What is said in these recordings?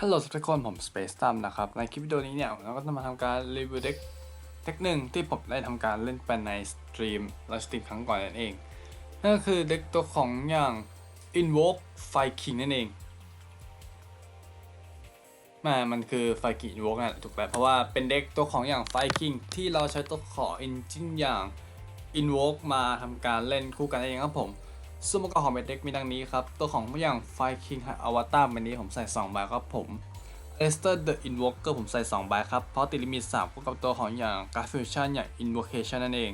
ฮัลโหลทุกคนผม Space Time นะครับ ในคลิปวิดีโอนี้เนี่ยเราก็จะมาทำการรีวิวเด็กเด็กหนึ่งที่ผมได้ทำการเล่นไปในสตรีมและสตรีมครั้งก่อนนั่นเอง นั่นก็คือเด็กตัวของอย่าง Invoke f i King นั่นเองแมามันคือ Fire King Invoke อะถูกแล้วเพราะว่าเป็นเด็กตัวของอย่าง Fire King ที่เราใช้ตัวขอ Engine อย่าง Invoke มาทำการเล่นคู่กันนั่นเองครับผม ส่วนประกอบของเด็กมีดังนี้ครับ ตัวของอย่าง Fire King Avatar ใบนี้ผมใส่2ใบครับผม e s t e r the Invoker ผมใส่2ใบครับ เพราะติลิมิต3คู่กับตัวของอย่าง Guard Fusion อย่าง Invocation นั่นเอง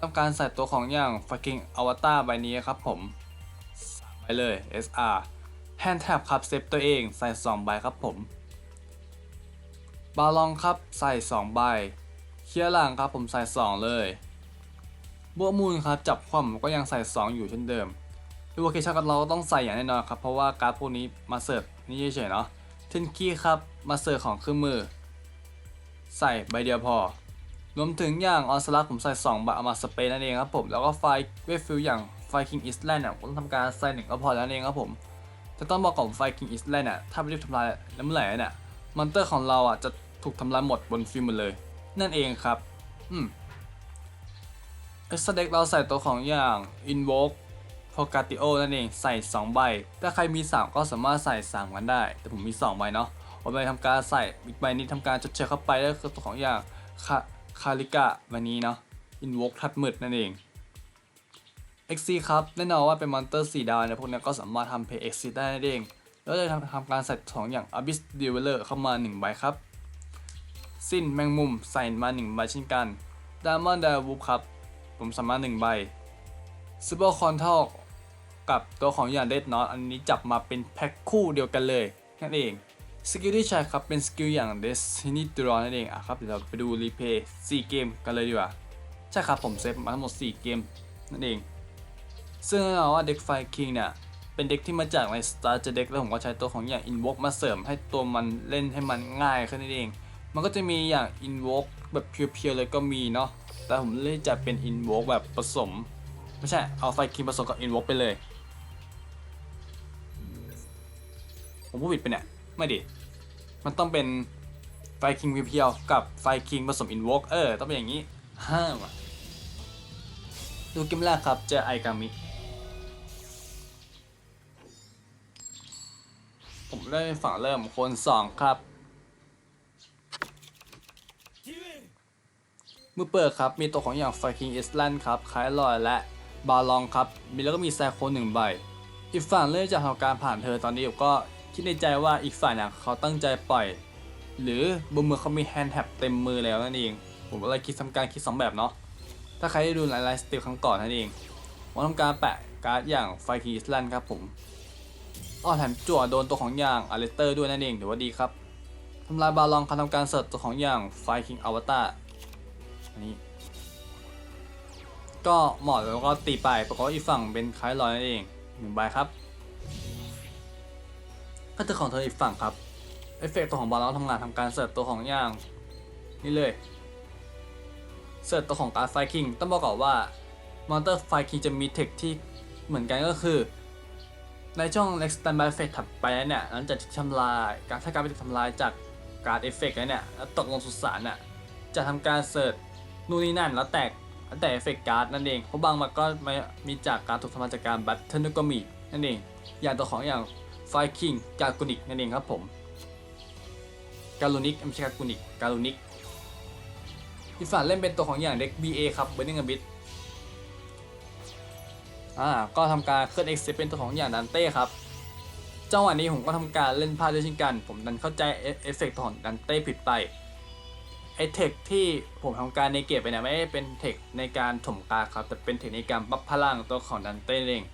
ทำการใส่ตัวของอย่าง Fire King Avatar ใบนี้ครับผม3ใบเลย SR Hand Tap ครับเซฟตัวเองใส่2ใบครับผมบาลองครับใส่2ใบเคียร์หลังครับผมใส่ 2 เลย บวมูลครับจับความก็ยังใส่ 2 อยู่เช่นเดิมดูโอเคชั่นกับเราต้องใส่อย่างแน่นอนครับ เพราะว่าการ์ดพวกนี้มาเสิร์ฟนี่เฉยๆเนาะเทนคีครับมาเสิร์ฟของเครื่องมือ ใส่ใบเดียวพอ รวมถึงอย่างออนสลักผมใส่2ใบเอามาสเปรย์นั่นเองครับผม แล้วก็ไฟเวฟฟิลอย่างไฟคิงอิสแลนด์เนี่ยผมทำการใส่หนึ่งก็พอแล้วนั่นเองครับผมแต่ต้องบอกก่อนไฟคิงอิสแลนด์เนี่ยถ้าไม่รีบทำลายแล้วเมื่อไหร่เนี่ยมอนเตอร์ของเราอะจะถูกทำลายหมดบนฟิล์มหมดเลย นั่นเองครับ อืม เอสเด็กเราใส่ตัวของอย่าง Invoke โ o กาติโอนั่นเองใส่ 2 ใบ ถ้าใครมี 3 ก็สามารถใส่ 3 กันได้ แต่ผมมี 2 ใบเนาะผมไปทำการใส่อีกใบนี้ทำการจดเชยเข้าไปแล้วคือตัวของอย่างคาคาริกะใบนี้เนาะอินวอกทัดมืดนั่นเอง XC ครับแน่นอนว่าเป็นมอนเตอร์4ดาวเนี่ยพวกนี้ก็สามารถทำเพย์ XC ได้นั่นเอง แล้วจะทำทำการใส่ของอย่าง Abyss Develer เข้ามา 1 ใบครับ สิ้นแมงมุมใส่มา 1 ใบเช่นกัน Diamond d i w o o ครับ ผมสามารถ1ใบซูเปอร์คอนทัลกับตัวของอย่างเดดนอตอันนี้จับมาเป็นแพ็คคู่เดียวกันเลยนั่นเองสกิลที่ใช้ครับเป็นสกิลอย่าง Destiny Draw นั่นเองอะครับเดี๋ยวเราไปดูรีเพย์4เกมกันเลยดีกว่าใช่ครับผมเซฟมาทั้งหมด 4 เกมนั่นเอง ซึ่งแน่นอนว่าเด็กไฟคิงเนี่ยเป็นเด็กที่มาจากใน Star จะเด็กแล้วผมก็ใช้ตัวของอย่าง Invoke มาเสริมให้ตัวมันเล่นให้มันง่ายขึ้นนั่นเอง มันก็จะมีอย่าง Invoke แบบเพียวๆเลยก็มีเนาะ แต่ผมเลือกจะเป็น Invoke แบบผสม ไม่ใช่ เอาไฟคิงผสมกับ Invoke ไปเลย ผมพูดผิดไปเนี่ย ไม่ดิ มันต้องเป็นไฟคิงเพียวๆกับไฟคิงผสม Invoke เออ ต้องเป็นอย่างนี้ ห้ามดูเกมแรกครับ เจอไอกามิผมเริ่มฝั่งเริ่มคนสองครับ มือเปิดครับ มีตัวของอย่าง Viking Island ครับคล้ายลอยและบาลองครับ มีแล้วก็มีแซโคหนึ่งใบ อีกฝั่งเริ่มจะทำการผ่านเธอตอนนี้ผมก็คิดในใจว่าอีกฝ่ายเนี่ยเขาตั้งใจปล่อย หรือบนมือเขามีแฮนด์แท็บเต็มมือแล้วนั่นเอง ผมก็เลยคิดทำการคิดสองแบบเนาะ ถ้าใครได้ดูหลายๆสติลครั้งก่อนนั่นเองผมทำการแปะการ์ดอย่าง Viking Island ครับผมอ้อแถมจั่วโดนตัวของอย่างอเลสเตอร์ด้วยนั่นเองถือว่าดีครับทำลายบาลองเขาทำการเสิร์ฟตัวของอย่าง Viking Avatar นี้ก็หมอดแล้วก็ตีไปปรากฏว่าอีกฝั่งเป็นคล้ายลอยนั่นเองหนึ่งใบครับก็จะของเธออีกฝั่งครับเอฟเฟกต์ตัวของบอลเราทำงานทำการเสิร์ฟตัวของย่าง นี่เลย เสิร์ฟตัวของการไฟคิงต้องบอกก่อนว่ามอนเตอร์ไฟคิงจะมีเทคที่เหมือนกันก็คือ ในช่วง next standby phase ถัดไปเนี่ยหลังจากที่ทำลายการถ้าการไปทำลายจากการเอฟเฟกต์แล้วเนี่ยแล้วตกลงสุสานน่ะจะทำการเสิร์ฟ นู่นนี่นั่นแล้วแตกแล้วแต่เอฟเฟกการ์ดนั่นเองเพราะบางมันก็ไม่มีจากการถูกทำลายจากการบัตเทิลก็มีนั่นเอง อย่างตัวของอย่างไฟคิงกากูนิกนั่นเองครับผมกาลูนิกไม่ใช่กากูนิกกาลูนิกที่ฝ่ายเล่นเป็นตัวของอย่างเด็ก BA ครับเบอร์นิงบิทอ่าก็ทำการเคลื่อนเอ็กซ์เป็นตัวของอย่างดันเต้ครับจังหวะนี้ผมก็ทำการเล่นพลาดด้วยเช่นกัน ผมดันเข้าใจเอฟเฟกต์ของดันเต้ผิดไป ไอเทคที่ผมทำการในเกตไปเนี่ยไม่ได้เป็นเทคในการถมกาครับ แต่เป็นเทคในการบัฟพลังตัวของดันเต้เอง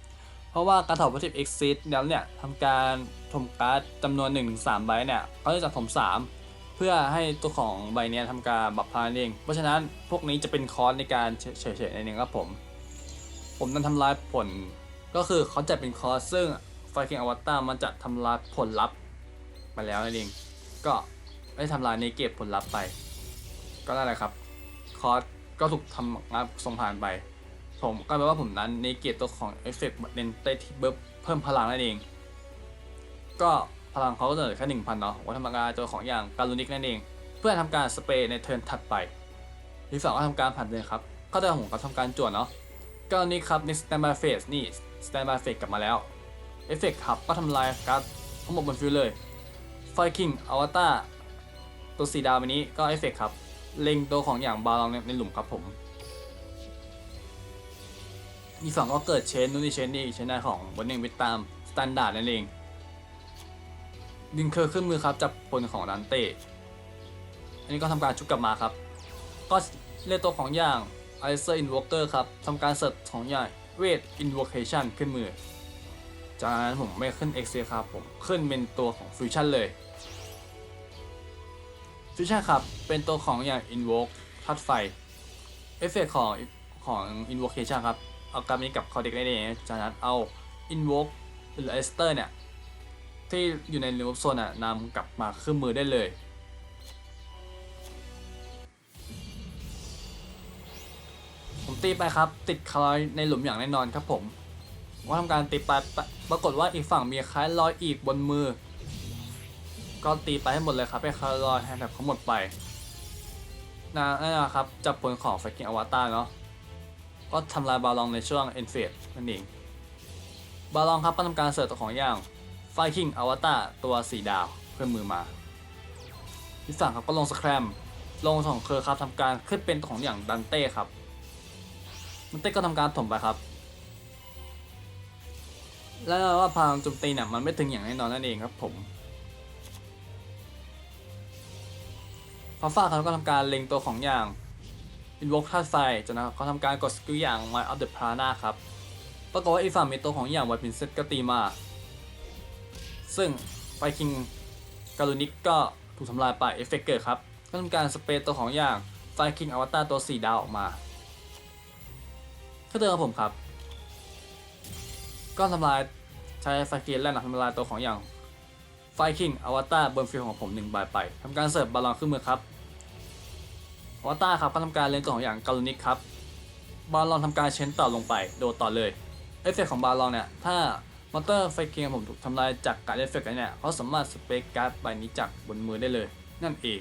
เพราะว่าการถอดวัตถุดิบเอ็กซิสแล้วเนี่ยทำการถมการ์ดจำนวน1นถึงสใบเนี่ยเขาจะจัดถม 3 เพื่อให้ตัวของใบเนี้ยทำการบัฟพลังเอง เพราะฉะนั้นพวกนี้จะเป็นคอสในการเฉยๆในนึงครับผม ผมนั้นทำลายผลก็คือเขาจัดเป็นคอสซึ่งไฟคิงอวตารมันจะทำลายผลลัพธ์ไปแล้วนั่นเองก็ได้ทำลายในเก็บผลลัพธ์ไป ก็นั่นแหละครับ คอร์สก็ถูกทำงานส่งผ่านไป ผมก็แปลว่าผมนั้นในเกียรตัวของเอฟเฟกต์เดนเตที่เบิร์เพิ่มพลังนั่นเอง ก็พลังเขาก็เหลือแค่หนึ่งพันเนาะผมก็ทำการตัวของอย่างการูนิกนั่นเอง เพื่อทำการสเปรย์ในเทิร์นถัดไป ที่สองก็ทำการผัดเลยครับ ก็ได้ผมก็ทำการจวดเนาะการูนิกครับในสแตนบายเฟสนี่สแตนบายเฟสกลับมาแล้วเอฟเฟกครับก็ทำลายการ์ดทั้งหมดบนฟิลเลยไฟคิงอวตารตัวสีดาวอันนี้ก็เอฟเฟกครับ เล็งตัวของอย่างบาลองในในหลุมครับผม อีกฝั่งก็เกิดเชนนู่นนี่เชนนี่เชนได้ของบนหนึ่งไปตามสแตนดาร์ดนั่นเอง ดึงเคอร์ขึ้นมือครับจับผลของดันเต้ อันนี้ก็ทำการชุบกลับมาครับ ก็เรียกตัวของอย่างไอเซอร์อินวอเกอร์ครับทำการเสิร์ชของอย่างเวทอินวอ a ชันขึ้นมือ จากนั้นผมไม่ขึ้น X ครับผมขึ้นเป็นตัวของฟิวชั่นเลย ฟิวชั่นครับ เป็นตัวของอย่าง Invoke ทัดไฟ เอฟเฟกของของ Invocation ครับ เอากรรนี้กับคอเด็กได้เองจากนั้นเอา Invoke หรือ e s t e r เนี่ย ที่อยู่ใน Remove Zone น่ะนำกลับมาขึ้นมือได้เลยผมตีไปครับ ติดคลอยในหลุมอย่างแน่นอนครับผมผมก็ทำการตีไปปะปรากฏว่าอีกฝั่งมีคล้ายรอยอีกบนมือ ก็ตีไปให้หมดเลยครับให้คารอยให้แบบเขาหมดไปนะนั่นนะครับจับผลของไฟกิ้งอวตารเนาะก็ทำลายบาลองในช่วงเอ็นเฟสนั่นเองบาลองครับก็ทำการเสิร์ฟตัวของอย่างไฟคิงอวตารตัวสีดาวเพื่อมือมาที่สั่งครับก็ลงสแครมลงของเคอร์ครับทำการขึ้นเป็นตัวของอย่างดันเต้ครับดันเต้ก็ทำการถมไปครับ แล้วว่าพลังโจมตีเนี่ยมันไม่ถึงอย่างแน่นอนนั่นเองครับผม ฟาฟ้าเขาก็ทำการเล็งตัวของอย่างอินวอล์กธาตุไฟจากนั้นเขาทำการกดสกิลอย่าง Mind of the Prana ครับปรากฏว่าอีกฝั่งมีตัวของอย่างไวพินเซตก็ตีมา ซึ่งไฟคิงการูนิกก็ถูกทำลายไปเอฟเฟกเกิดครับก็ทำการสเปรย์ตัวของอย่างไฟคิงอวตารตัว4ดาวออกมาก็เดิมกับผมครับ ก็ทำลายใช้ไฟเกียร์แล่นทำลายตัวของอย่างไฟคิงอวตารบนฟิลของผมหนึ่งใบไปทำการเสิร์ฟบอลลอนขึ้นมือครับ วอต้าครับก็ทำการเล่นตัวของอย่างกาลูนิกครับบาลอนทำการเชนต่อลงไปโดดต่อเลยเอฟเฟกของบาลอนเนี่ยถ้ามอเตอร์ไฟเกียร์ผมถูกทำลายจากการเอฟเฟกต์เนี่ยเขาสามารถสเปกการ์ดใบนี้จากบนมือได้เลย นั่นเอง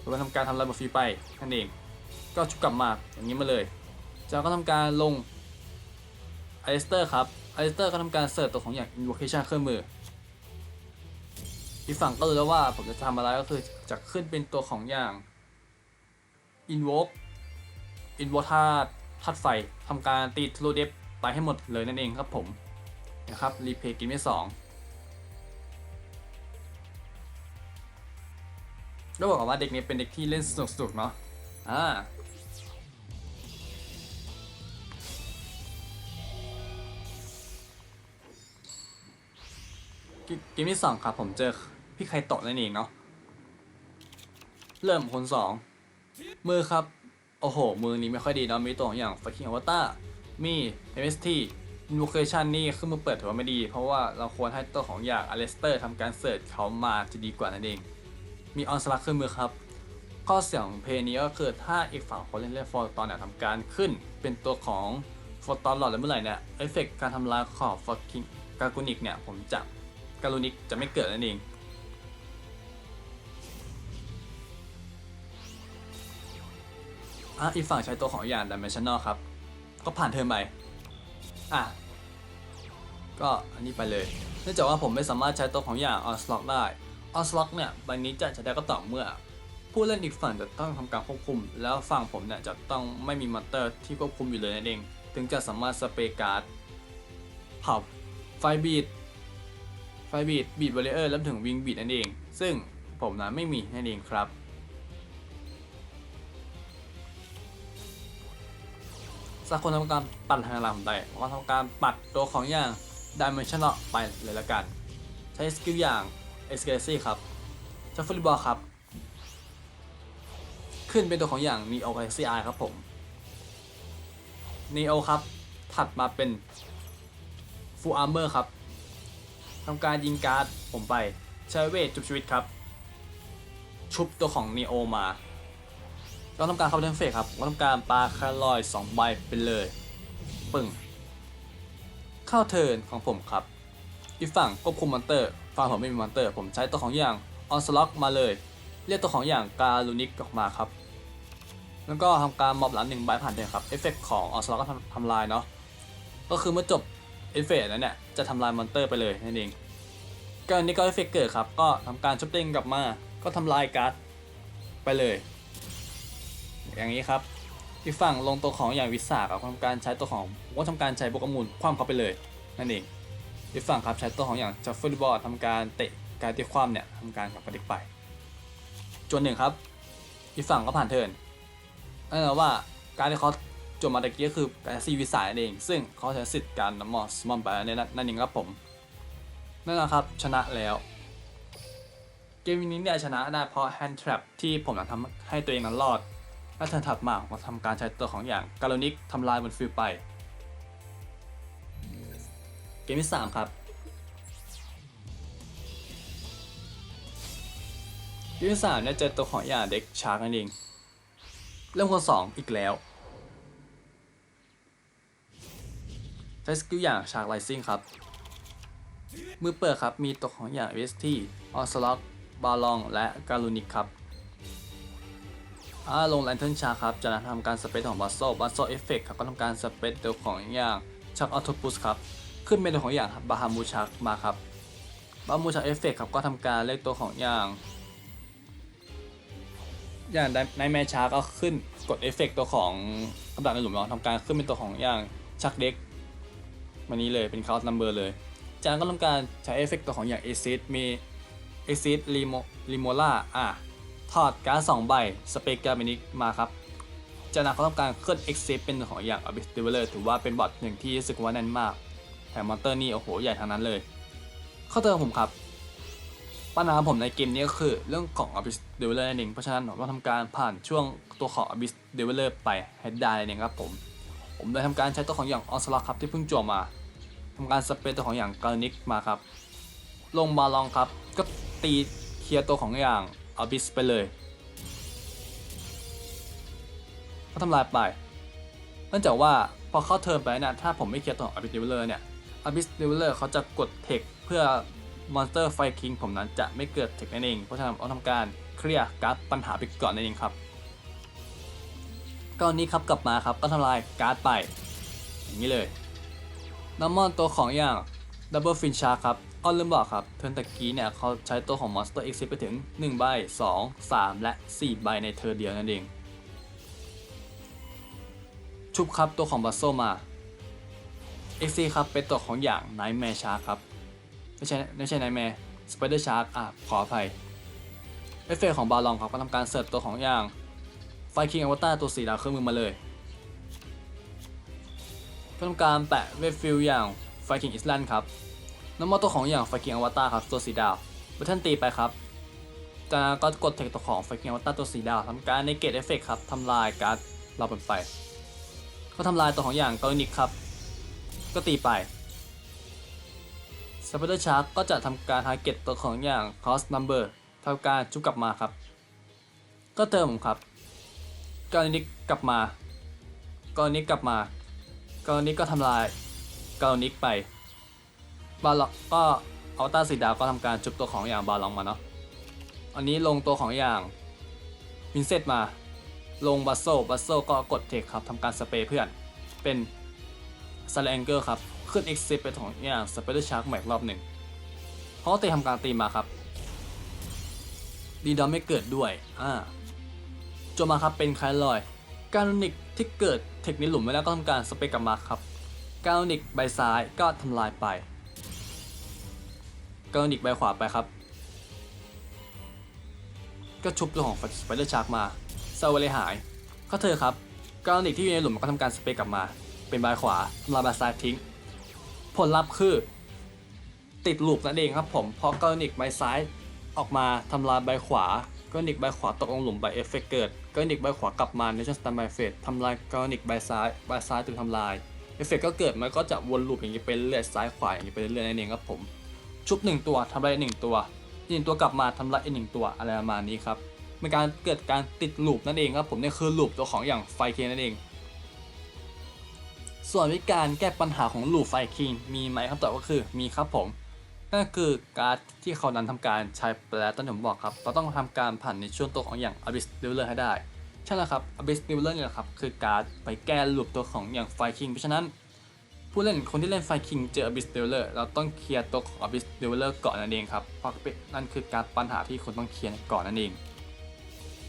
โดยทำการทำลายบนฟรีไปนั่นเอง ก็ชุบกลับมาอย่างนี้มาเลยจากก็ทำการลงไอสเตอร์ครับไอสเตอร์ก็ทำการเสิร์ฟตัวของอย่าง invocation เครื่องมืออีกฝั่งก็รู้แล้วว่าผมจะทำอะไรก็คือจะขึ้นเป็นตัวของอย่าง invoke invoke ธาตุธาตุไฟทำการตีทะลุเดฟไปให้หมดเลยนั่นเองครับผมนะครับรีเพย์เกมที่สองก็บอกว่าเด็กนี้เป็นเด็กที่เล่นสนุกๆเนาะอ่าเกเกมที่สองครับผมเจอพี่ไคโตะนั่นเองเนาะเริ่มคนสอง มือครับ โอ้โห มือนี้ไม่ค่อยดีเนาะ มีตัวอย่าง Fucking Avatar มี MST Invocation นี่ขึ้นมือเปิดถือว่าไม่ดี เพราะว่าเราควรให้ตัวของอย่าง a l e s t e r ทำการเสิร์ชเขามาจะดีกว่านั่นเอง มี On s l a c ขึ้นมือครับ ข้อเสียของเพลงนี้ก็คือถ้าอีกฝั่งคนเล่นเล่นฟอร์ตอนเนี่ยทำการขึ้น เป็นตัวของฟอร์ตอนหลอดแล้วเมื่อไหร่เนี่ยเอฟเฟกการทำลายของ Fucking การกุนิกเนี่ยผมจะการุนิกจะไม่เกิดนั่นเอง อะอีกฝั่งใช้ตัวของอย่าง dimensional ครับ ก็ผ่านเทอมไป อะ ก็อันนี้ไปเลย เนื่องจากว่าผมไม่สามารถใช้ตัวของอย่าง onslaught ได้ onslaught เนี่ยใบนี้จะใช้ได้ก็ต่อเมื่อ ผู้เล่นอีกฝั่งจะต้องทำการควบคุม แล้วฝั่งผมเนี่ยจะต้องไม่มีมอนเตอร์ที่ควบคุมอยู่เลยนั่นเอง ถึงจะสามารถสเปรการ์ดเผาไฟบีดไฟบีดบีดบริเออร์แล้วถึงวิงบีดนั่นเอง ซึ่งผมนะไม่มีนั่นเองครับ สักคนทำการปัดทางหลังได้ก็ทำการปัดตัวของอย่าง Dimensional ไปเลยละกัน ใช้สกิลอย่าง e x c a l i ครับชัฟฟิลบอลครับ ขึ้นเป็นตัวของอย่าง Neo Galaxy Eye ครับผม Neo ครับ ถัดมาเป็น Full Armor ครับทำการยิงการ์ดผมไปใช้เวทจุบชีวิตครับ ชุบตัวของ Neo มา ก็ทำการเข้าเล่นเฟกครับก็ทำการปาคาร์ลอยสองใบไปเลย ปึ้ง เข้าเทิร์นของผมครับอีกฝั่งควบคุมมอนเตอร์ฟาร์มผมไม่มีมอนเตอร์ ผมใช้ตัวของอย่างออนสล็อกมาเลย เรียกตัวของอย่างการูนิกออกมาครับ แล้วก็ทำการมอบหลังหนึ่งใบผ่านเดินครับ เอฟเฟกของออนสล็อกก็ทำทำลายเนาะ ก็คือเมื่อจบเอฟเฟกนั้นเนี่ยจะทำลายมอนเตอร์ไปเลยนั่นเองการนี้ก็เอฟเฟกเกิดครับ ก็ทำการชุบเด้งกลับมา ก็ทำลายการ์ดไปเลย อย่างนี้ครับอีกฝั่งลงตัวของอย่างวิสากับทำการใช้ตัวของว่าทำการใช้โปรแกมูลคว่ำเขาไปเลยนั่นเองอีกฝั่งครับใช้ตัวของอย่างจัฟเฟิลบอร์ดทำการเตะการตีความเนี่ยทำการกับกระดิกไปจนหนึ่งครับอีกฝั่งก็ผ่านเทิร์นนั่นแปลว่าการที่เขาจมมาตะกี้ก็คือการซีวิสานั่นเอง ซึ่งเขาใช้สิทธิ์การนำมอสมอนไปนั่นนั่นเองครับผมนั่นแหละครับชนะแล้วเกมนี้เนี่ยชนะได้เพราะ hand trap ที่ผมทำให้ตัวเองนั้นรอด และเทิร์นถัดมาผมทำการใช้ตัวของอย่างการนิกทำลายบนฟิลไป เกมที่ 3 ครับ เกมที่3เนี่ยเจอตัวของอย่างเด็กชาร์กนั่นเองเริ่มคน2อีกแล้วใช้สกิลอย่างชาร์กไลซิ่งครับ มือเปิดครับ มีตัวของอย่าง VST ออสล็อกบาลอง และการูนิกครับ อ่าลงแลนเทิร์นชาครับจากนั้นทำการสเปซของบัสโซบัสโซเอฟเฟกต์ครับก็ทำการสเปซตัวของอย่างชักออโตปุสครับขึ้นเป็นตัวของอย่างบาฮามูชักมาครับบาฮามูชักเอฟเฟกต์ครับก็ทำการเรียกตัวของอย่าง อย่างในแมชชาก็ขึ้นกดเอฟเฟกต์ตัวของกำลังในหลุมเราทำการขึ้นเป็นตัวของอย่างชักเด็กวันนี้เลยเป็นคาร์นัมเบอร์เลย จากนั้นก็ทำการใช้เอฟเฟกต์ตัวของอย่างเอซิดมีเอซิดลิโมลิโมล่าอะ ถอดการ์ดสองใบสเปกกาเมนิกมาครับจากนั้นเขาทำการเคลื่อน e x i t เซป็นของอย่าง Abyss d e v e l o p ถือว่าเป็นบอทหนึ่งที่รู้สึกว่าแน่นมากแถมมอนเตอร์นี่โอ้โหใหญ่ทั้งนั้นเลยเข้าเติมผมครับปัญหาผมในเกมนี้ก็คือเรื่องของ Abyss d e v e l o p นั่นเองเพราะฉะนั้นผมต้องทำการผ่านช่วงตัวของ Abyss d e v e l o p ไปให้ได้นั่นเองครับผม ผมเลยทำการใช้ตัวของอย่าง o n s l a u g h ครับที่เพิ่งจั่วมาทำการสเปซตัวของอย่าง g a r n i c มาครับ ลงบาลองครับ ก็ตีเคลียร์ตัวของอย่าง Abyss ไปเลยก็ทำลายไปเนื่องจากว่าพอเข้าเทิร์นไปนะถ้าผมไม่เคลียร์ตัวของ Abyss Develer เนี่ย Abyss Develer เขาจะกดเทคเพื่อ Monster Fire King ผมนั้นจะไม่เกิดเทคนั่นเอง เพราะฉะนั้นต้องทำการเคลียร์การ์ดปัญหาไปก่อนนั่นเองครับก้อนนี้ครับกลับมาครับก็ทำลายการ์ดไป อย่างนี้เลยน้ำมอนตัวของอย่าง Double Fin Shark ครับ อ้อลืมบอกครับ เทิร์นตะกี้เนี่ยเขาใช้ตัวของ Monster Exit ไปถึง 1 ใบ 2 3 และ 4 ใบในเทิร์นเดียวนั่นเอง ชุบครับตัวของบัสโซมา XC ครับเป็นตัวของอย่าง Nightmare Shark ครับ ไม่ใช่ไม่ใช่ Nightmare Spider Shark อะ ขออภัย เอฟเฟกต์ของบาลองครับก็ทำการเสิร์ฟตัวของอย่างไฟคิงอวตารตัวสีดาวเครื่องมือมาเลยก็ทำการแปะเวฟฟิลอย่างไฟคิงอิสแลนด์ครับ น้ำมอตัวของอย่างไฟคิงอวตารครับตัวสีดาวเมื่อท่านตีไปครับจากนั้นก็กดเทคตัวของไฟคิงอวตารตัวสีดาวทำการในเกตเอฟเฟกต์ครับทำลายการ์ดเราเป็นไปก็ทำลายตัวของอย่างกรณิกครับ ก็ตีไปสปเปอร์ชาร์กก็จะทำการทาร์เก็ตตัวของอย่าง cross number ทำการจุบกลับมาครับ ก็เติมผมครับกรณิกกลับมากรณิกกลับมากรณิกก็ทำลายกรณิกไป บาล็อกก็อัลต้าสีดาวก็ทำการจุบตัวของอย่างบาล็องมาเนาะอันนี้ลงตัวของอย่างวินเซตมา ลงบัสโซบัสโซก็กดเทคครับทำการสเปรย์เพื่อน เป็นสแลงเกอร์ครับ ขึ้น Exit ไปของอย่างสเปเดอร์ชาร์กใหม่รอบหนึ่งเขาก็ตีทำการตีมาครับ ดีดอมไม่เกิดด้วย อ่าจนมาครับเป็นคลายลอย การอนิกที่เกิดเทคนิคหลุมไว้แล้วก็ทำการสเปรย์กลับมาครับ การอนิกใบซ้ายก็ทำลายไป การนิกใบขวาไปครับ ก็ชุบตัวของสไปเดอร์ชาร์กมาเซาเลยหาย ก็เธอครับกรานิกที่อยู่ในหลุมก็ทำการสเปรย์กลับมา เป็นบายขวาทำลายบาซ้ายทิ้ง ผลลัพธ์คือ ติดลูปนั่นเองครับผมเพราะกรานิกใบซ้ายออกมาทำลายใบขวากรานิกใบขวาตกลงหลุมใบเอฟเฟกเกิดกรานิกใบขวากลับมาในช่วงสแตนบายเฟสทำลายกรานิกใบซ้ายใบซ้ายถูกทำลายเอฟเฟกก็เกิดมันก็จะวนลูปอย่างนี้ไปเรื่อยซ้ายขวาอย่างนี้ไปเรื่อยนั่นเองครับผม ชุบหนึ่งตัวทำลายหนึ่งตัวหนึ่งตัวกลับมาทำลายอีกหนึ่งตัวอะไรประมาณนี้ครับเป็นการเกิดการติดลูปนั่นเองครับผมนี่คือลูปตัวของอย่างไฟเคนนั่นเอง ส่วนวิธีการแก้ปัญหาของลูปไฟคิงมีไหมคำตอบก็คือมีครับผมนั่นคือการที่เขานั้นทำการใช้ไปแล้วตอนผมบอกครับเราต้องทำการผ่านในช่วงตัวของอย่าง Abyss Dweller ให้ได้ใช่แล้วครับ Abyss Dweller เนี่ยละครับคือการไปแก้ลูปตัวของอย่าง Fire King เพราะฉะนั้น ผู้เล่นคนที่เล่น Fire King เจอ Abyss Dweller เราต้องเคลียร์ตัวของ Abyss Dweller ก่อนนั่นเองครับเพราะนั่นคือการปัญหาที่คนต้องเคลียร์ก่อนนั่นเอง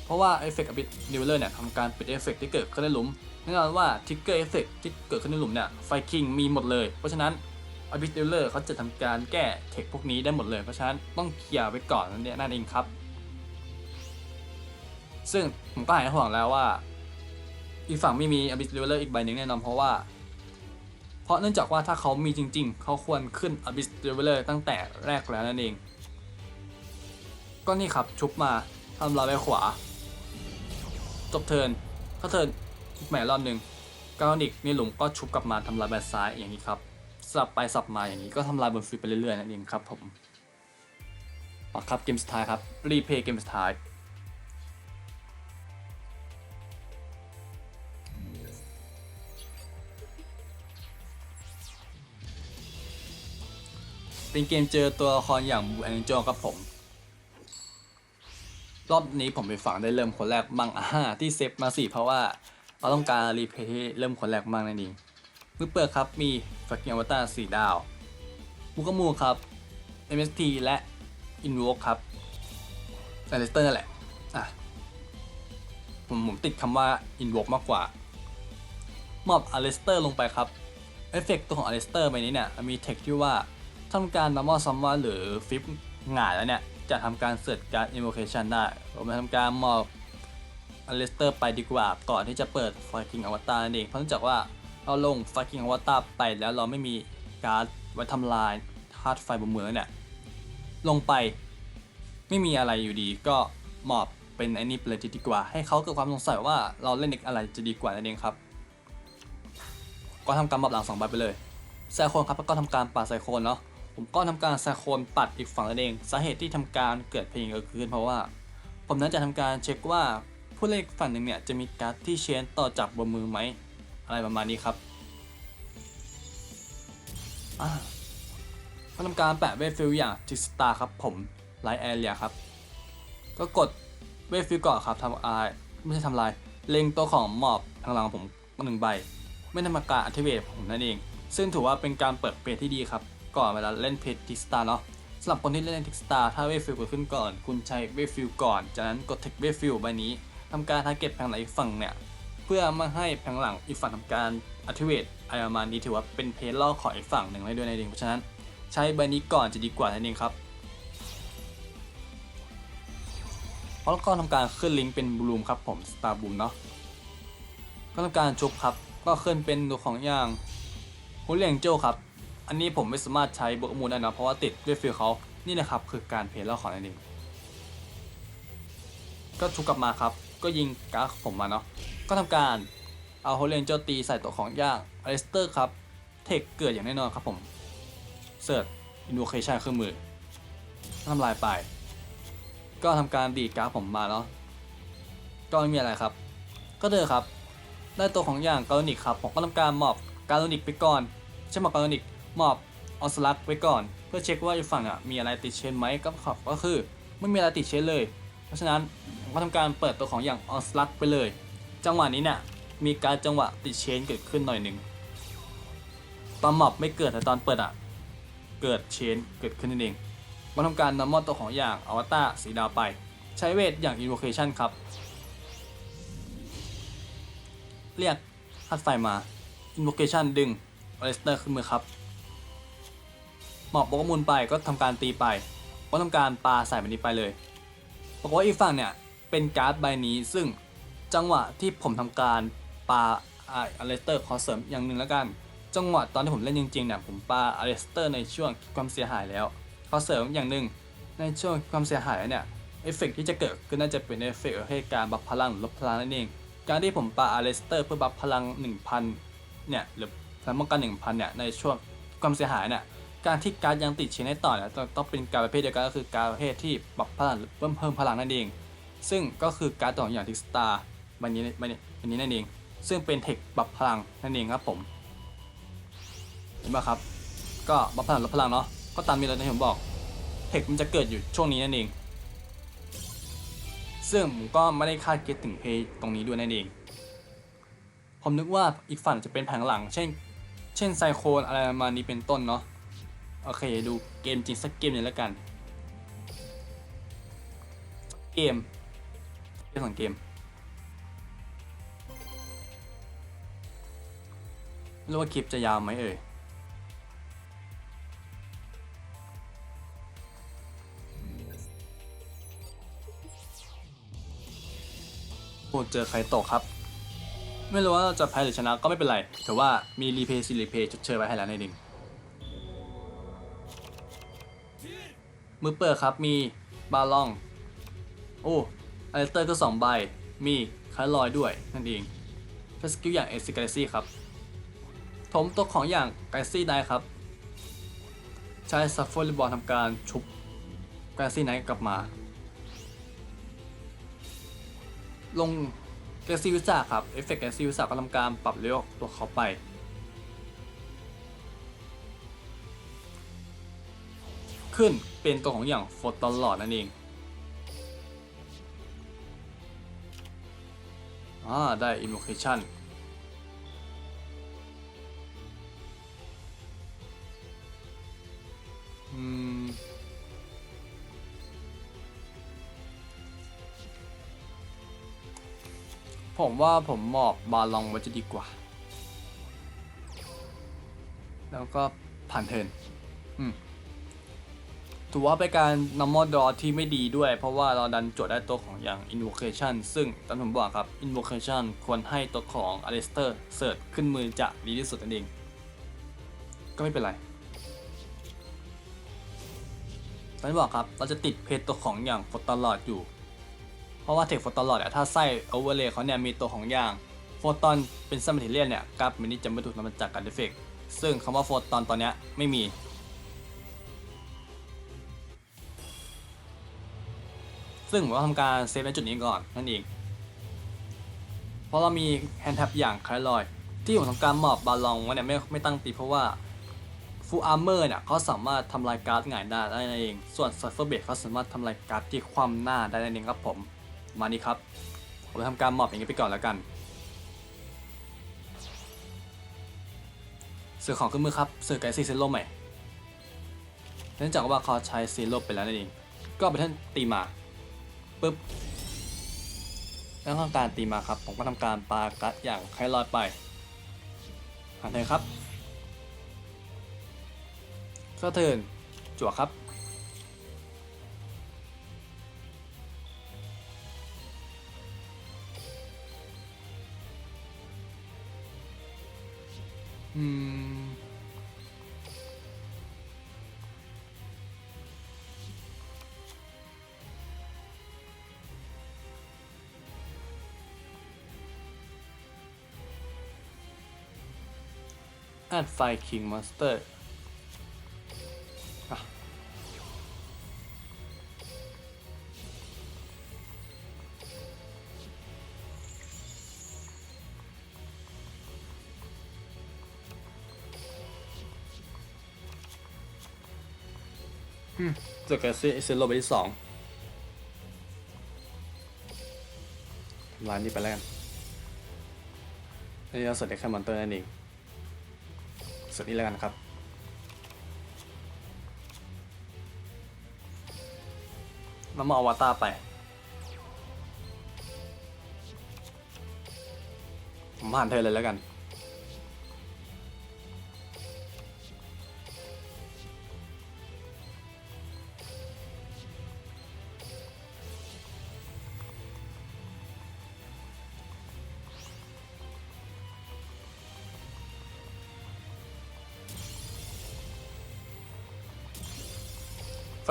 เพราะว่าเอฟเฟกต์ Abyss Dweller เนี่ยทำการปิดเอฟเฟกต์ที่เกิดขึ้นในหลุมแน่นอนว่าทิกเกอร์เอฟเฟกต์ที่เกิดขึ้นในหลุมเนี่ย Fire King มีหมดเลย เพราะฉะนั้นอ b ิ s เดลเลอร์เขาจะทำการแก้เทคพวกนี้ได้หมดเลยเพราะฉะนั้นต้องเคลียร์ไว้ก่อนนั่นเองนั่นเองครับ ซึ่งผมก็หายห่วงแล้วว่าอีกฝั่งไม่มีอ b ิ s เดลเลอร์อีกใบหนึ่งแน่นอนเพราะว่า ราะเนื่องจากว่าถ้าเขามีจริง ๆ เขาควรขึ้นอ b ิ s เดลเลอร์ตั้งแต่แรกแล้วนั่นเอง ก็นี่ครับชุบมาทำลายไปขวา จบเทิร์นถ้าเทิร์นอีกใหม่รอบหนึ่งกาโนิกในหลุมก็ชุบกลับมาทำลายแบซ้ายอย่างนี้ครับสับไปสับมาอย่างนี้ก็ทำลายบนฟิลไปเรื่อยๆนั่นเองครับผมมาครับเกมสุดท้ายครับรีเพย์เกมสุดท้าย เป็นเกมเจอตัวละครอย่างบูแองเจครับผม รอบนี้ผมไปฝังได้เริ่มคนแรกมั่งอ่าที่เซฟมาสี่เพราะว่าเราต้องการรีเพย์ที่เริ่มคนแรกมั่งนั่นเองมือเปิดครับมีฟักเกิ้งอวตาร4ดาวมูกมูครับ MST และ Invoke ครับอเลสเตอร์นั่นแหละ อะ ผมผมติดคำว่า Invoke มากกว่า มอบอเลสเตอร์ลงไปครับ เอฟเฟกตัวของอเลสเตอร์ใบนี้เนี่ย มีเทคที่ว่า ทำการ normal summon หรือฟิปหงายแล้วเนี่ย จะทำการเสิร์ชการ invocation ได้ ผมจะทำการมอบอเลสเตอร์ไปดีกว่า ก่อนที่จะเปิด Fucking Avatar นั่นเองเพราะเนื่องจากว่าเราลง Fucking Avatar ไปแล้วเราไม่มีการ์ดไว้ทำลายธาตุไฟบนเมืองเนี่ยลงไปไม่มีอะไรอยู่ดีก็มอบเป็นไอ้นี่ไปเลยดีกว่า ให้เขาเกิดความสงสัยว่าเราเล่นเด็กอะไรจะดีกว่านั่นเองครับก็ทำการมอบหลังสองใบไปเลยไซโคนครับก็ทำการปัดไซโคนเนาะ ผมก็ทำการไซโคนปัดอีกฝั่งนั่นเอง สาเหตุที่ทำการเกิดเพลงก็คือเพราะว่า ผมนั้นจะทำการเช็คว่าผู้เล่นฝั่งหนึ่งเนี่ยจะมีการ์ดที่เชนต่อจากบนมือไหมอะไรประมาณนี้ครับก็ทำการแปะเวฟฟิลอย่างจิสตาครับผมไลท์แอเรียครับ ก็กดเวฟฟิลก่อนครับทำอายไม่ใช่ทำลาย เล็งตัวของมอบทางหลังผมหนึ่งใบ ไม่ทำการอัติเวทผมนั่นเอง ซึ่งถือว่าเป็นการเปิดเพจที่ดีครับ ก่อนเวลาเล่นเพจทิกสตาร์เนาะสำหรับคนที่เล่นทิกสตาร์ถ้าเวฟฟิลเกิดขึ้นก่อน คุณใช้เวฟฟิลก่อน จากนั้นกดเทคเวฟฟิลใบนี้ทำการทาร์เก็ตแผงหลังอีกฝั่งเนี่ย เพื่อไม่ให้แผงหลังอีกฝั่งทำการอัติเวทอะไรประมาณนี้ถือว่าเป็นเพจล่อของอีกฝั่งหนึ่งได้ด้วยนั่นเองเพราะฉะนั้น ใช้ใบนี้ก่อนจะดีกว่านั่นเองครับพราะก็ทำการขึ้นลิงก์เป็นบลูมครับผม Star Boom เนาะก็ทำการชุบครับ ก็ขึ้นเป็นตัวของอย่างฮูเลียงเจ้ครับ อันนี้ผมไม่สามารถใช้บวกมูลได้นะเพราะว่าติดด้วยฟิลเขานี่นะครับคือการเพลย์แล้วของนั่นเองก็ชุบกลับมาครับ ก็ยิงกาผมมาเนาะก็ทำการเอาโฮเลียงเจ้าตีใส่ตัวของย่างอเลสเตอร์ครับเทคเกิดอย่างแน่นอนครับผมเสิร์ชอินโวเคชันเครื่องมือทำลายไป ก็ทำการดีกาผมมาเนาะก็ไม่มีอะไรครับ ก็เดินครับ ได้ตัวของอย่างกาลนิกครับผมก็ทำการมอบกาลนิกไปก่อนใช่มอบกาลนิก มอบออสลักไว้ก่อน เพื่อเช็คว่าอีกฝั่งอะมีอะไรติดเชนไหมก็ครับก็คือไม่มีอะไรติดเชนเลย เพราะฉะนั้นผมก็ทำการเปิดตัวของอย่างออสลักไปเลย จังหวะนี้เนี่ยมีการจังหวะติดเชนเกิดขึ้นหน่อยหนึ่งตอนมอบไม่เกิดแต่ตอนเปิดอะเกิดเชนเกิดขึ้นนั่นเองมาทำการนำมอดตัวของอย่างอวตารสีดาวไป ใช้เวทอย่าง invocation ครับ เรียกฮัดไฟมา invocation ดึงอเลสเตอร์ขึ้นมือครับ หมอบโปกมูลไปก็ทำการตีไปก็ทำการปาใส่แบบนี้ไปเลยบอกว่าอีกฝั่งเนี่ยเป็นการ์ดใบนี้ซึ่งจังหวะที่ผมทำการปาอาเลสเตอร์ขอเสริมอย่างหนึ่งแล้วกัน จังหวะตอนที่ผมเล่นจริงๆเนี่ยผมปาอาเลสเตอร์ในช่วงความเสียหายแล้วขอเสริมอย่างหนึ่งในช่วงความเสียหายเนี่ยเอฟเฟกที่จะเกิดก็น่าจะเป็นเอฟเฟกให้การบัฟพลังหรือลบพลังนั่นเอง การที่ผมปาอาเลสเตอร์เพื่อบัฟพลัง 1,000เนี่ยหรือพลังป้องกัน1,000เนี่ยในช่วงความเสียหายเนี่ย การที่การดยังติดเชื้อในต่อเนี่ยต้องเป็นการประเภทเดียวกันก็คือการประเภทที่บัฟพลังหรือเพิ่มเพิ่มพลังนั่นเอง ซึ่งก็คือการดต่ออย่างทิกสตาร์บันนี้บันนี้บันนี้นั่นเอง ซึ่งเป็นเทคบัฟพลังนั่นเองครับผมเห็นไหมครับ ก็บัฟพลังลดพลังเนาะก็ตามนี้แล้วที่ผมบอก เทคมันจะเกิดอยู่ช่วงนี้นั่นเอง ซึ่งผมก็ไม่ได้คาดคิดถึงเพย์ตรงนี้ด้วยนั่นเอง ผมนึกว่าอีกฝั่งจะเป็นแผงหลัง เช่น เช่นไซโคนอะไรประมาณนี้เป็นต้นเนาะ โอเค ดูเกมจริงสักเกมหนึงแล้วกัน เกมเกมสองเกม ไม่รู้ว่าคลิปจะยาวไหมเอ่ยโอ้เจอใครตกครับ ไม่รู้ว่าเราจะแพ้หรือชนะก็ไม่เป็นไร แต่ว่ามีรีเพย์ซีรีเพย์ชดเชยไว้ให้แล้วในดิง มือเปิดครับมีบาลอง โอ้อเลสเตอร์ก็สองใบ มีคาร์ลอยด้วยนั่นเองใช้สกิลอย่างเอซิกาเลซี่ครับผมตัวของอย่างไกซี่ได้ครับ ใช้ซัฟเฟอร์ลิบอลทำการชุบไกซี่ไนท์กลับมา ลงแกซี่วิสาครับ เอฟเฟกต์แกซี่วิสาก็ทำการปรับเร็วตัวเขาไป ขึ้นเป็นตัวของอย่างโฟตอนหลอดนั่นเองอ่าได้ invocation อืม ผมว่าผมมอบบาลองไว้จะดีกว่า แล้วก็ผ่านเทินอืม ถือว่าเป็นการ normal draw ที่ไม่ดีด้วย เพราะว่าเราดันโจทย์ได้ตัวของอย่าง invocation ซึ่งตามผมบอกครับ invocation ควรให้ตัวของ Alistair เสิร์ชขึ้นมือจะดีที่สุดนั่นเอง ก็ไม่เป็นไรตามที่บอกครับ เราจะติดเพจตัวของอย่างฟอตลอดอยู่ เพราะว่าเทคฟอตลอดถ้าไส้โอเวอร์เลย์เขาเนี่ยมีตัวของอย่างโฟตอนเป็นซัมเมทเรียนเนี่ยกราฟมันนี่จะไม่ถูกนำมาจากการเดฟเฟกซึ่งคำว่าโฟตอนตอนนี้ไม่มี ซึ่งผมก็ทำการเซฟในจุดนี้ก่อนนั่นเอง เพราะเรามีแฮนด์แท็บอย่างคลายลอยที่ผมทำการมอบบาลองไว้เนี่ยไม่ไม่ตั้งตีเพราะว่าฟูอาร์เมอร์เนี่ยเขาสามารถทำลายการ์ดง่ายได้ได้นั่นเอง ส่วนซัฟเฟอร์เบดเขาสามารถทำลายการ์ดที่คว่ำหน้าได้นั่นเองครับผม มานี่ครับ ผมทำการมอบอย่างนี้ไปก่อนแล้วกันเสือของขึ้นมือครับเสือไกซีเซโร่ใหม่เนื่องจากว่าเขาใช้ซีโร่ไปแล้วนั่นเอง ก็ไปท่านตีมา ปึ๊บแล้วทำการตีมาครับ ผมก็ทำการปากัดอย่างไคลอยไปหันเทิร์นครับก็เทิร์นจั่วครับ อืม แอดไฟคิงมอนสเตอร์จอกับเซนโลไปที่สองทำลายนี้ไปแล้วกันนี่เราเสร็จได้แค่มอนเตอร์นั่นเอง สุดนี้แล้วกันครับ แล้วมาอวตาไป ผมผ่านเธอเลยแล้วกัน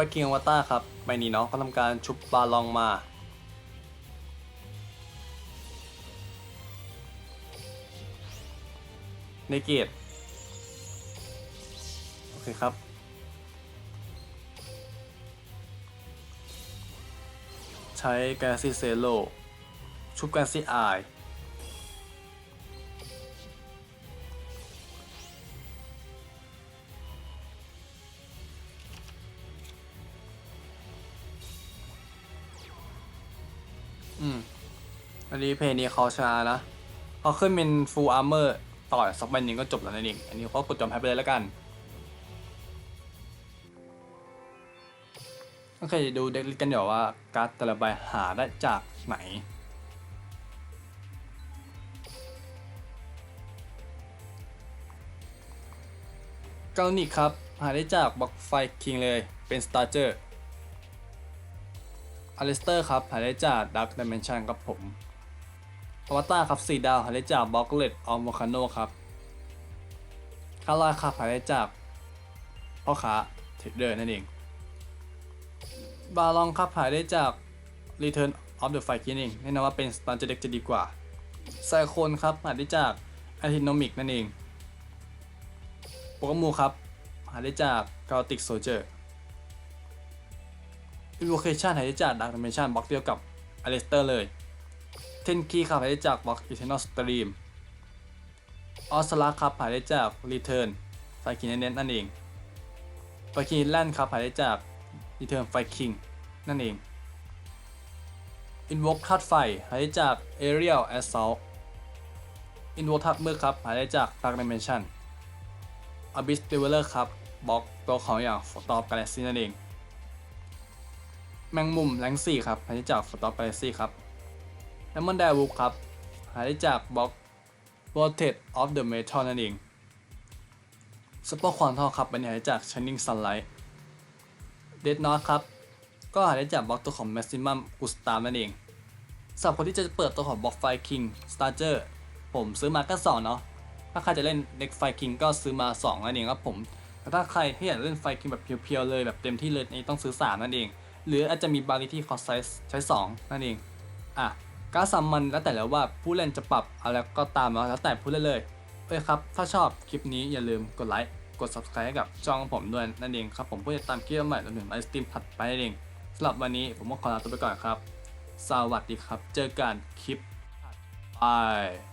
ฟกีงอวตารครับใบนี้เนาะเขาทำการชุบบาลองมา ในเกตโอเคครับ ใช้กาซิเซโลชุบกาซิไอ อืมอันนี้เพลงนี้เขาชนะนะเขาขึ้นเป็น full armor ต่อยสักใบหนึ่งก็จบแล้วนั่นเอง อันนี้เขากดจอมแพ้ไปเลยแล้วกัน โอเคดูเด็กลิกันเดี๋ยวว่าการ์ดแต่ละใบหาได้จากไหน เกานิครับ หาได้จากบล็อกไฟคิงเลยเป็นสตาร์เจอร์ อลิสเตอร์ครับหาได้จากดักดิเมนชันครับผมอวตารครับสีดาวหาได้จากบล็อกเลตออมโมคาโนครับคาร่าครับหาได้จากพ่อค้าเทรดเดอร์นั่นเอง บาลองครับหายได้จาก Return of the Fire King เองแน่นอนว่าเป็นสตาร์เจเด็กจะดีกว่าไซโคนครับหายได้จาก a t ิโนมิกนั่นเองโปกมูครับหายได้จาก Chaotic Soldier เป็นโวเคชันหายใจจากดาร์คเดมนชันบล็อกเดียวกับอเลสเตอร์เลย เทนคีครับหายใจจากบล็อกอีเทนอลสตรีมออสลาครับหายใจจากรีเทิร์นไฟคิงเน็ตนั่นเองไฟคิงแลนด์ครับหายใจจากรีเทิร์นไฟคิงนั่นเองอินวอลคัดไฟหายใจจากเอเรียลแอสเซอลอินวอลทับมื่อครับหายใจจากดาร์คเดมนชันอบิสเดเวลเลอร์ครับบล็อกตัวของอย่างฟอตอบกาแล็กซีนั่นเอง แมงมุมแรงสี่ครับหาได้จาก f o t o p Galaxy ครับ Lemon d i v e ครับ หาได้จากบล็อก Vortex of the Metal นั่นเอง Super Quantum ครับเป็นหาได้จาก Shining Sunlight Dead Knot ครับ ก็หาได้จากบล็อกตัวของ Maximum g u s t a m นั่นเองสำหรับคนที่จะเปิดตัวของบล็อกไฟ King Starter ผมซื้อมาก็สองเนาะถ้าใครจะเล่นเด็กไฟคิงก็ซื้อมา2นั่นเองครับผมแต่ถ้าใครที่อยากเล่นไฟคิงแบบเพียวๆเลยแบบเต็มที่เลยนี่ต้องซื้อ3นั่นเอง หรืออาจจะมีบาริที่คอสไซส์ใช้ 2 นั่นเอง อะการซัมมันแล้วแต่แล้วว่าผู้เล่นจะปรับอะไรก็ตามแล้วแต่ผู้เล่นเลยเอ้ยครับ ถ้าชอบคลิปนี้อย่าลืมกดไลค์ กด subscribe ให้กับช่องของผมด้วยนั่นเองครับ ผมเพื่อติดตามคลิปใหม่รวมถึงไลฟ์สตรีมถัดไปนั่นเองสำหรับวันนี้ผมก็ขอลาตัวไปก่อนครับ สวัสดีครับ เจอกันคลิปถัดไป